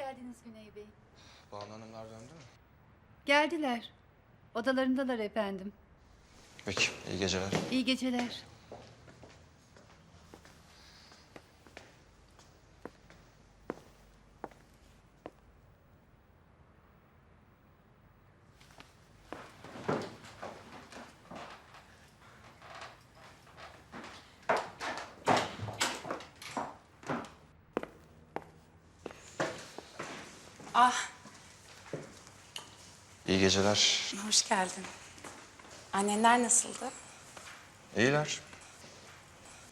geldiniz Güney Bey. Banu Hanımlar döndü mü? Geldiler. Odalarındalar efendim. Peki, iyi geceler. İyi geceler. Ah, İyi geceler. hoş geldin. Annenler nasıldı? İyiler.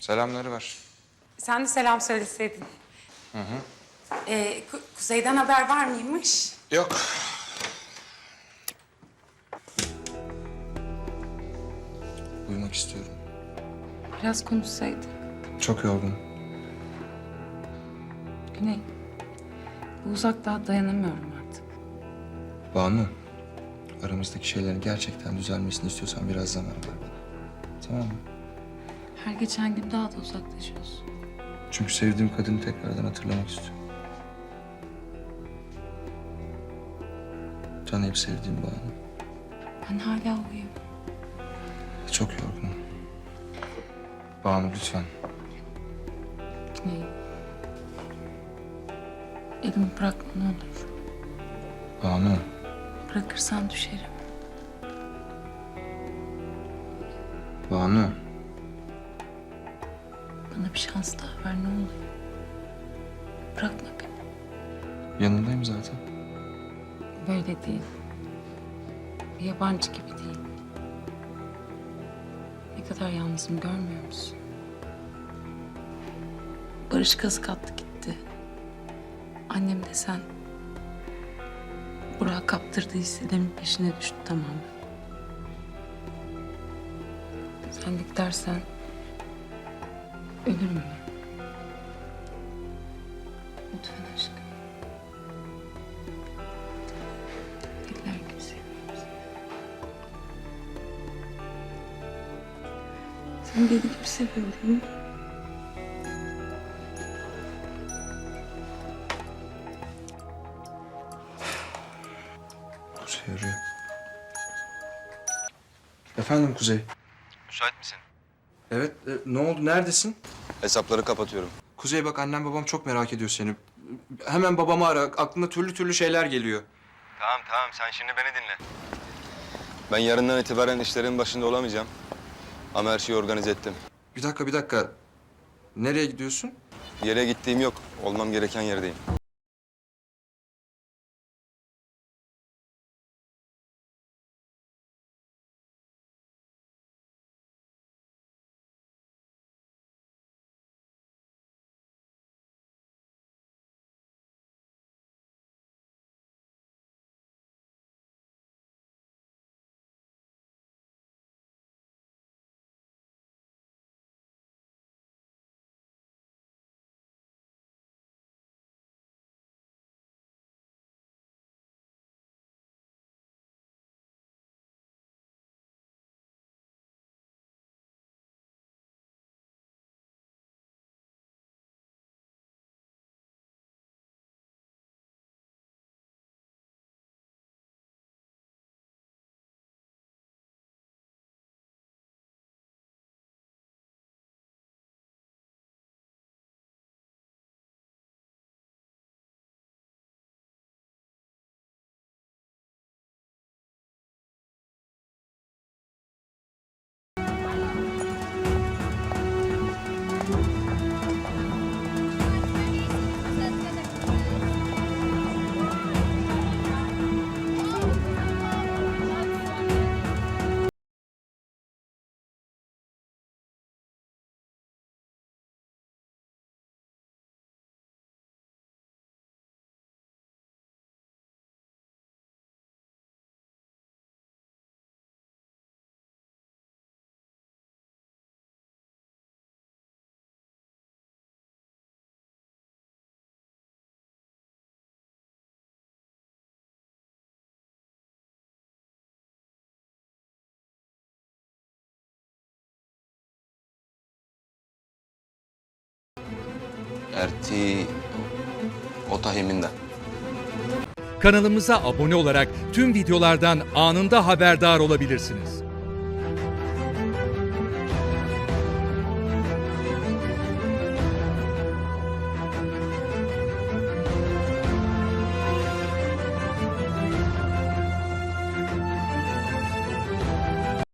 Selamları var. Sen de selam söyleseydin. Hı hı. Ee, Ku- Kuzey'den haber var mıymış? Yok. Uyumak istiyorum. Biraz konuşsaydık. Çok yorgun. Güney, bu uzaklığa dayanamıyorum artık. Banu, aramızdaki şeylerin gerçekten düzelmesini istiyorsan biraz zaman ver bana. Tamam mı? Her geçen gün daha da uzaklaşıyoruz. Çünkü sevdiğim kadını tekrardan hatırlamak istiyorum. Can hep sevdiğim Banu. Ben hala uyuyorum. Çok yorgunum. Banu lütfen. Güney. Elimi bırakma ne olur. Banu. Bırakırsan düşerim. Banu. Bana bir şans daha ver ne olur. Bırakma beni. Yanındayım zaten. Böyle değil. Bir yabancı gibi değil. Ne kadar yalnızım görmüyor musun? Barış kazık attı gitti. Annem de sen. Burak kaptırdığı hisselerin peşine düştü tamamen. Sen de gidersen ölürüm ben. Lütfen aşkım. Diller seviyorum seni. Sen deli gibi seviyorum arıyor. Efendim Kuzey. Müsait misin? Evet, e, ne oldu? Neredesin? Hesapları kapatıyorum. Kuzey bak annem babam çok merak ediyor seni. Hemen babamı ara. Aklına türlü türlü şeyler geliyor. Tamam tamam sen şimdi beni dinle. Ben yarından itibaren işlerin başında olamayacağım. Ama her şeyi organize ettim. Bir dakika, bir dakika. Nereye gidiyorsun? Yere gittiğim yok. Olmam gereken yerdeyim. Erti Otahiminden. Kanalımıza abone olarak tüm videolardan anında haberdar olabilirsiniz.